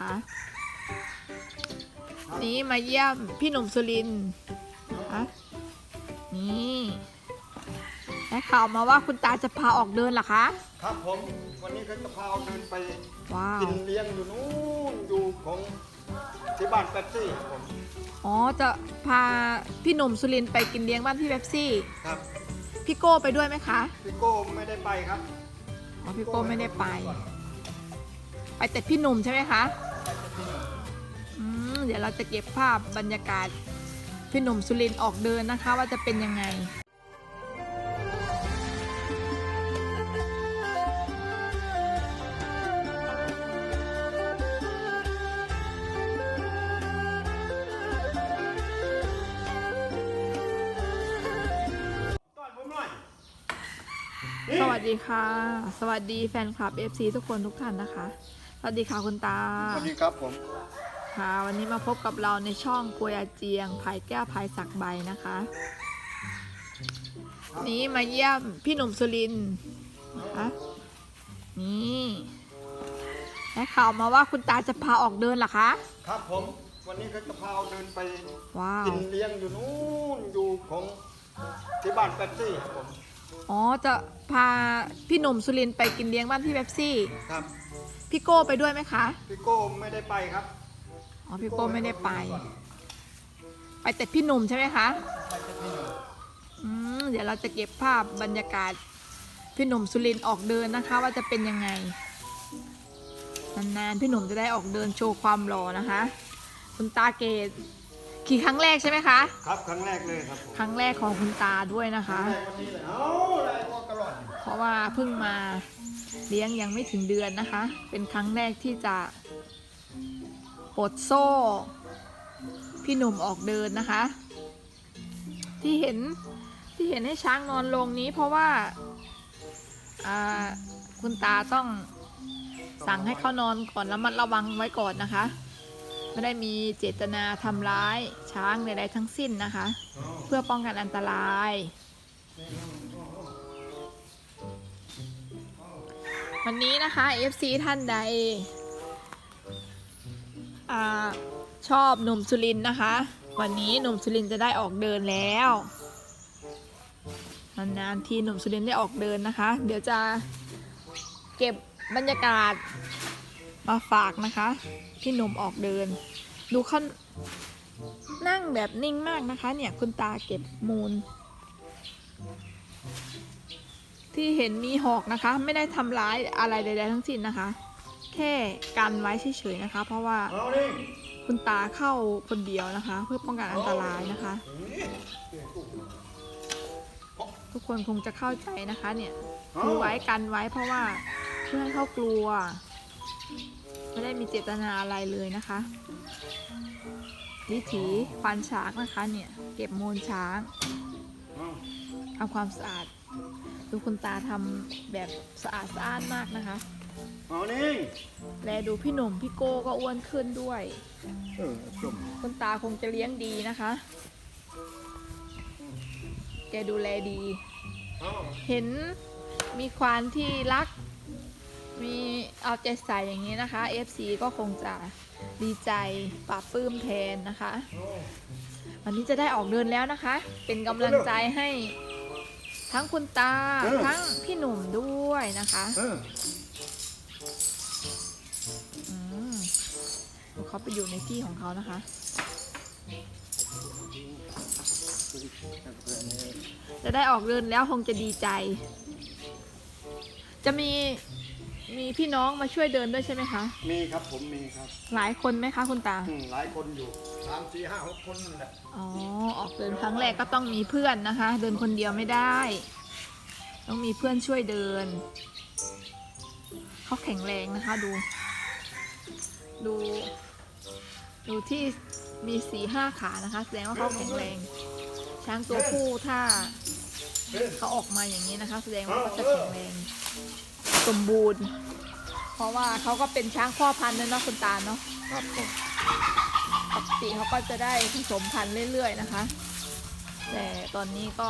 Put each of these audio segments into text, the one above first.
นะคะ นี้มาเยี่ยมพี่หนุ่มสุรินทร์นะคะนี่ได้ข่าวมาว่าคุณตาจะพาออกเดินเหรอคะ ครับผม วันนี้ก็จะพาเดินไปว้าวกินเลี้ยงอยู่นู้นอยู่ของที่บ้านแป๊บซี่ครับผมอ๋อจะพาพี่หนุ่มสุรินทร์ไปกินเลี้ยงบ้านพี่เบปซี่ ครับพี่โก้ไปด้วยไหมคะ พี่โก้ไม่ได้ไปครับ อ๋อพี่โก้ไม่ได้ไป ไปแต่พี่หนุ่มใช่ไหมคะอืม เดี๋ยวเราจะเก็บภาพบรรยากาศพี่หนุ่มสุรินออกเดินนะคะ ว่าจะเป็นยังไงสวัสดีค่ะ สวัสดีแฟนคลับ FC ทุกคนทุกท่านนะคะ สวัสดีค่ะคุณตา สวัสดีครับผม ค่ะวันนี้มาพบกับเราในช่องกวยอาเจียงภายแก้วภายสักใบนะคะ นี้มาเยี่ยมพี่หนุ่มสุรินทร์นะคะนี่ได้ข่าวมาว่าคุณตาจะพาออกเดินเหรอคะ ครับผม วันนี้ก็จะพาเดินไปว้าวกินเลี้ยงอยู่นู้นอยู่ของที่บ้านแป๊บซี่ครับผมอ๋อจะพาพี่หนุ่มสุรินทร์ไปกินเลี้ยงบ้านพี่เบปซี่ ครับ พี่โก้ไปด้วยไหมคะ พี่โก้ไม่ได้ไปครับอ๋อ พี่โก้ไม่ได้ไป ไปแต่พี่หนุ่มใช่ไหมคะอืมเดี๋ยวเราจะเก็บภาพบรรยากาศ พี่หนุ่มสุรินทร์ออกเดินนะคะ ว่าจะเป็นยังไง นานๆพี่หนุ่มจะได้ออกเดินโชว์ความหล่อนะคะ คุณตาเกตขี่ครั้งแรกใช่ไหมคะ ครับครั้งแรกเลยครับผมครั้งแรกของคุณตาด้วยนะครั้คะงแรกวันนี้เลยเอ้าอะไรก็กระหล่อนเพราะว่าเพิ่งมาเลี้ยงยังไม่ถึงเดือนนะคะ เป็นครั้งแรกที่จะ ปลดโซ่ พี่หนุ่มออกเดินนะคะ ที่เห็นที่เห็นให้ช้างนอนลงนี้เพราะว่าคุณตาต้องสั่งให้เขานอนก่อนแล้วมัดระวังไว้ก่อนนะคะ ไม่ได้มีเจตนาทำร้ายช้างใดๆทั้งสิ้นนะคะ เพื่อป้องกันอันตราย วันนี้นะคะ FC ท่านใด ชอบหนุ่มสุรินนะคะ วันนี้หนุ่มสุรินจะได้ออกเดินแล้วนานๆทีหนุ่มสุรินได้ออกเดินนะคะ เดี๋ยวจะเก็บบรรยากาศมาฝากนะคะที่หนุ่มออกเดิน ดูเขานั่งแบบนิ่งมากนะคะ เนี่ยคุณตาเก็บมูล ที่เห็นมีหอกนะคะ ไม่ได้ทำร้ายอะไรใดๆทั้งสิ้นนะคะ แค่กันไว้เฉยๆนะคะ เพราะว่าคุณตาเข้าคนเดียวนะคะ เพื่อป้องกันอันตรายนะคะ ทุกคนคงจะเข้าใจนะคะเนี่ยคือไว้กันไว้เพราะว่าเพื่อให้เขากลัว ไม่ได้มีเจตนาอะไรเลยนะคะวิถีควานช้างนะคะเนี่ยเก็บมูลช้างทำความสะอาดดูคุณตาทำแบบสะอาดสะอ้านมากนะคะ เอานี่แลดูพี่หนุ่มพี่โก้ก็อ้วนขึ้นด้วย เออจมคุณตาคงจะเลี้ยงดีนะคะ แกดูแลดี เอาเห็นมีควานที่รัก มีเอาใจใส่อย่างนี้นะคะ FC ก็คงจะดีใจปลาบปลื้มแทนนะคะวันนี้จะได้ออกเดินแล้วนะคะ เป็นกำลังใจให้ทั้งคุณตาทั้งพี่หนุ่มด้วยนะคะ เอออื เขาไปอยู่ในที่ของเขานะคะ จะได้ออกเดินแล้วคงจะดีใจ จะมีมีพี่น้องมาช่วยเดินด้วยใช่ไหมคะ มีครับผมมีครับ หลายคนไหมคะคุณตาอืมหลายคนอยู่สามสี่ห้าหกคนนั่นแหละอ๋อออกเดินครั้งแรกก็ต้องมีเพื่อนนะคะ เดินคนเดียวไม่ได้ ต้องมีเพื่อนช่วยเดินเขาแข็งแรงนะคะดู ดู ดูที่มีสีห้าขานะคะ แสดงว่าเขาแข็งแรง ช้างตัวผู้ถ้าเออเขาออกมาอย่างนี้นะคะ แสดงว่าเขาจะแข็งแรง สมบูรณ์ เพราะว่าเขาก็เป็นช้างพ่อพันธุ์ด้วยเนาะคุณตาเนาะครับผมปกติเขาก็จะได้ผสมพันธุ์เรื่อย ๆ นะคะ แต่ตอนนี้ก็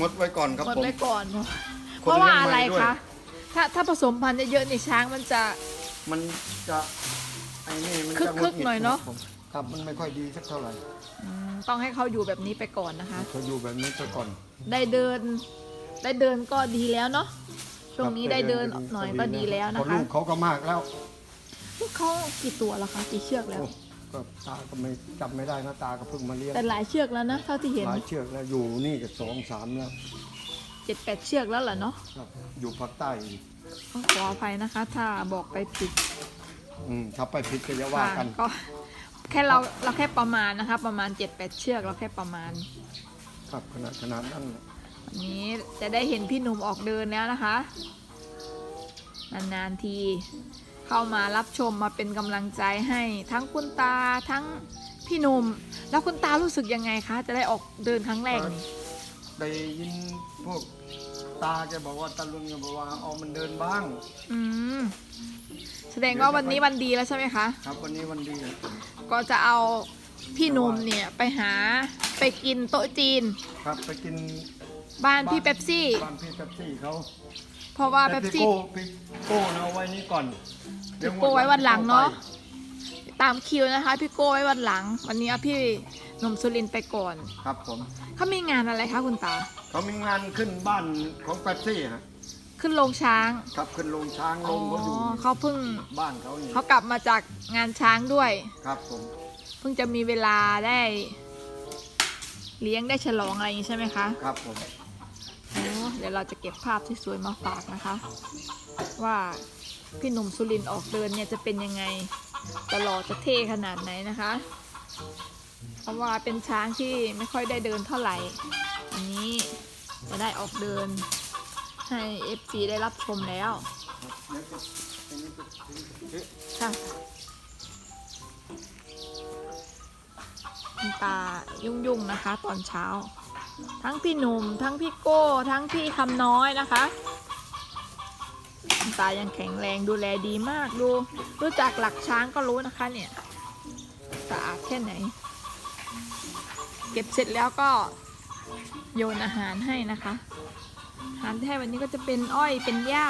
งดไว้ก่อนครับงดผม ไว้ก่อน เพราะคนเพราะว่าเลี้ยงอะไรใหม่ด้วยคะถ้าถ้าผสมพันธุ์เยอะๆในช้างมันจะมันจะไอ้นี่คึกจะงคึดกงิดหน่อยเนาะครับผมครับมันไม่ค่อยดีสักเท่าไหร่อืมต้องให้เขาอยู่แบบนี้ไปก่อนนะคะ เขาอยู่แบบนี้ไปก่อน ได้เดิน ได้เดินก็ดีแล้วเนาะช่วงนี้ครับได้เดินหน่อยก็ดีแล้วนะเพราคะลูกเขาก็มากแล้วลูกเขากี่ตัวแล้วคะกี่เชือกแล้ว โอ้ก็ตาก็ไม่จำไม่ได้นะตาก็เพิ่งมาเลี้ยงแต่หลายเชือกแล้วนะเท่าที่เห็นหลายเชือกแล้วอยู่นี่ก็สองสามแล้วเจ็ดแปดเชือกแล้วเหรอเนาะครับอยู่ภาคใต้อีกต้องขออภัยนะคะ ถ้าบอกไปผิด อืมถ้าไปผิดก็จะว่ากันค่ะก็แค่เราเราแค่ประมาณนะคะประมาณเจ็ดแปดเชือกเราแค่ประมาณ ครับขนาดขนาดนั้นน่ะวันนี้จะได้เห็นพี่หนุ่มออกเดินแล้วนะคะ นานๆที เข้ามารับชมมาเป็นกำลังใจให้ทั้งคุณตาทั้งพี่หนุ่มแล้วคุณตารู้สึกยังไงคะ จะได้ออกเดินครั้งแรกนี่ได้ยินพวก ตาแกบอกว่าตาลุนแกบอกว่าเอามันเดินบ้าง อืมแสดงว่าวันนี้วันดีแล้วใช่ไหมคะ ครับวันนี้วันดีก็จะเอาพี่หนุ่มเนี่ยไปหาไปกินโต๊ะจีน ครับไปกินบ้านพี่เป๊ปซี่ บ้านพี่เป๊ปซี่เขาเพราะว่าเป๊ปแต่ซี่พี่โก้พี่โก้นะเอาไว้นี่ก่อนเดี๋ยวพี่โก้ไว้วันหลังเนอะตามคิวนะคะ พี่โก้ไว้วันหลัง วันนี้เอาพี่หนุ่มสุรินทร์ไปก่อน ครับผม เขามีงานอะไรคะคุณตา เขามีงานขึ้นบ้านของเป๊ปซี่ฮะขึ้นโรงช้างครับขึ้นโรงช้างลอ๋องก็อยู่เขาเพิ่งบ้านเขานี่เขากลับมาจากงานช้างด้วย ครับผม เพิ่งจะมีเวลาได้ เลี้ยงได้ฉลองอะไรอย่างนี้ใช่ไหมคะ ครับผมโอ้เดี๋ยวเราจะเก็บภาพที่สวยมาฝากนะคะ ว่าพี่หนุ่มสุรินทร์ออกเดินเนี่ยจะเป็นยังไงจะหล่อจะเท่ขนาดไหนนะคะ เพราะว่าเป็นช้างที่ไม่ค่อยได้เดินเท่าไหร่ อันนี้จะได้ออกเดินให้ FC ได้รับชมแล้ว ค่ะตายุ่งๆนะคะ ตอนเช้า ทั้งพี่หนุ่ม ทั้งพี่โก้ ทั้งพี่คำน้อยนะคะตายังแข็งแรงดูแลดีมากดู รู้จักหลักช้างก็รู้นะคะเนี่ยสะอาดแค่ไหน เก็บเสร็จแล้วก็โยนอาหารให้นะคะอาหารที่ให้วันนี้ก็จะเป็นอ้อยเป็นหญ้า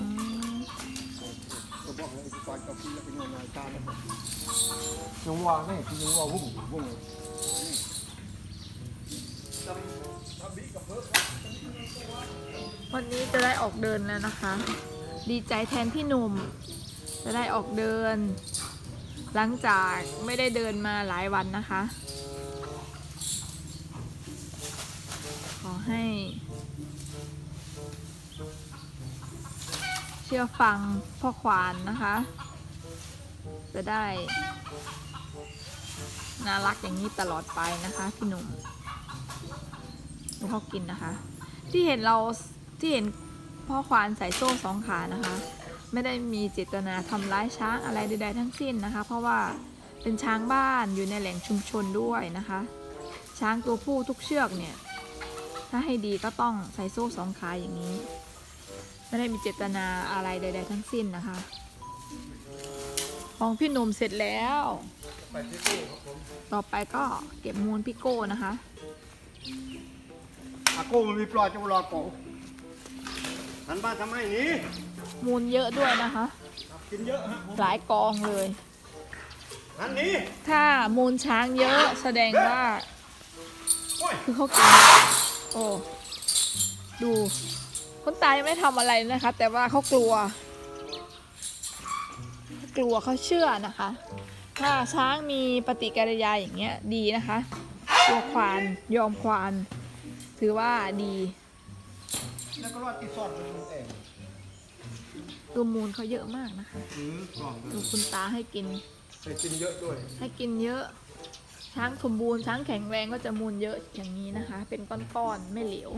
อืมก็บอกให้ทุกคนกับพี่แล้วเป็นยังไงตาแล้วก็ยังว่าแม่พี่ยัง วันนี้จะได้ออกเดินแล้วนะคะ ดีใจแทนพี่หนุ่ม จะได้ออกเดิน หลังจากไม่ได้เดินมาหลายวันนะคะ ขอให้ เชื่อฟังพ่อควานนะคะ จะได้ น่ารักอย่างนี้ตลอดไปนะคะ พี่หนุ่มดูเขากินนะคะ ที่เห็นเรา ที่เห็นพ่อควานใส่โซ่สองขานะคะ ไม่ได้มีเจตนาทำร้ายช้างอะไรใดๆทั้งสิ้นนะคะ เพราะว่าเป็นช้างบ้านอยู่ในแหล่งชุมชนด้วยนะคะ ช้างตัวผู้ทุกเชือกเนี่ย ถ้าให้ดีก็ต้องใส่โซ่สองขาอย่างนี้ ไม่ได้มีเจตนาอะไรใด ๆ ทั้งสิ้นนะคะ ของพี่หนุ่มเสร็จแล้ว ต่อไปก็เก็บมูลพี่โก้นะคะ อาโก้มันมีปลอยจะรอโก หันมาทำไมนี่มูลเยอะด้วยนะคะ กินเยอะฮะผมหลายกองเลย หันนี้ถ้ามูลช้างเยอะแสดงว่า โอ้ยคือเขากินโอ้ดูคนตายยังไม่ทำอะไรนะคะ แต่ว่าเขากลัว กลัวเขาเชื่อนะคะ ถ้าช้างมีปฏิกิริยาอย่างเงี้ยดีนะคะ กลัวควานยอมควาน ถือว่าดี แล้วก็รอดที่ซ่อนเป็นเองตัวมูลเขาเยอะมากนะคะอืมกล่องดูคุณตาให้กิน ใส่กินเยอะด้วย ให้กินเยอะ ช้างสมบูรณ์ช้างแข็งแรงก็จะมูลเยอะอย่างนี้นะคะ เป็นก้อนๆไม่เหลว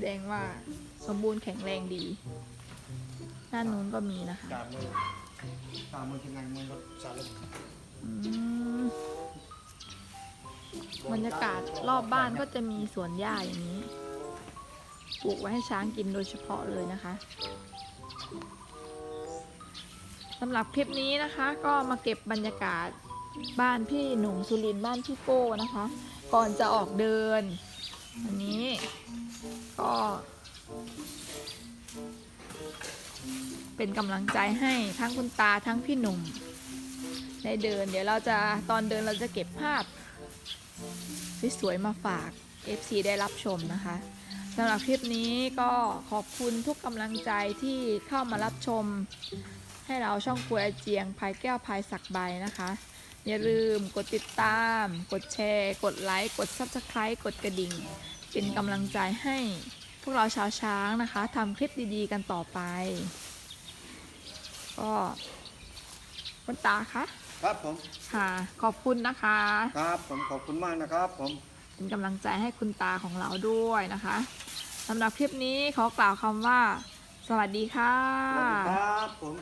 แดงว่าสมบูรณ์แข็งแรงดีด้านนู้นก็มีนะคะ ตามมือตามมือยังไงมือรถสาลงอืมบรรยากาศรอบบ้านก็จะมีสวนหญ้าอย่างนี้ ปลูกไว้ให้ช้างกินโดยเฉพาะเลยนะคะสำหรับคลิปนี้นะคะ ก็มาเก็บบรรยากาศบ้านพี่หนุ่มสุรินทร์บ้านพี่โก้นะคะ ก่อนจะออกเดินอันนี้ก็เป็นกำลังใจให้ทั้งคุณตาทั้งพี่หนุ่มได้เดิน เดี๋ยวเราจะตอนเดินเราจะเก็บภาพสวยๆมาฝาก FC ได้รับชมนะคะ สำหรับคลิปนี้ก็ขอบคุณทุกกำลังใจที่เข้ามารับชม ให้เราช่องครัวอาเจียงภายแก้วภายสักใบนะคะ อย่าลืมกดติดตาม กดแชร์ กดไลค์ กด Subscribe กดกระดิ่ง เป็นกำลังใจให้พวกเราชาวช้างนะคะทำคลิปดีๆกันต่อไป ก็คุณตาคะครับผม ค่ะ ขอบคุณนะคะ ครับผมขอบคุณมากนะครับผม เป็นกำลังใจให้คุณตาของเราด้วยนะคะสำหรับคลิปนี้ขอกล่าวคำว่า สวัสดีค่ะสวัสดีครับผม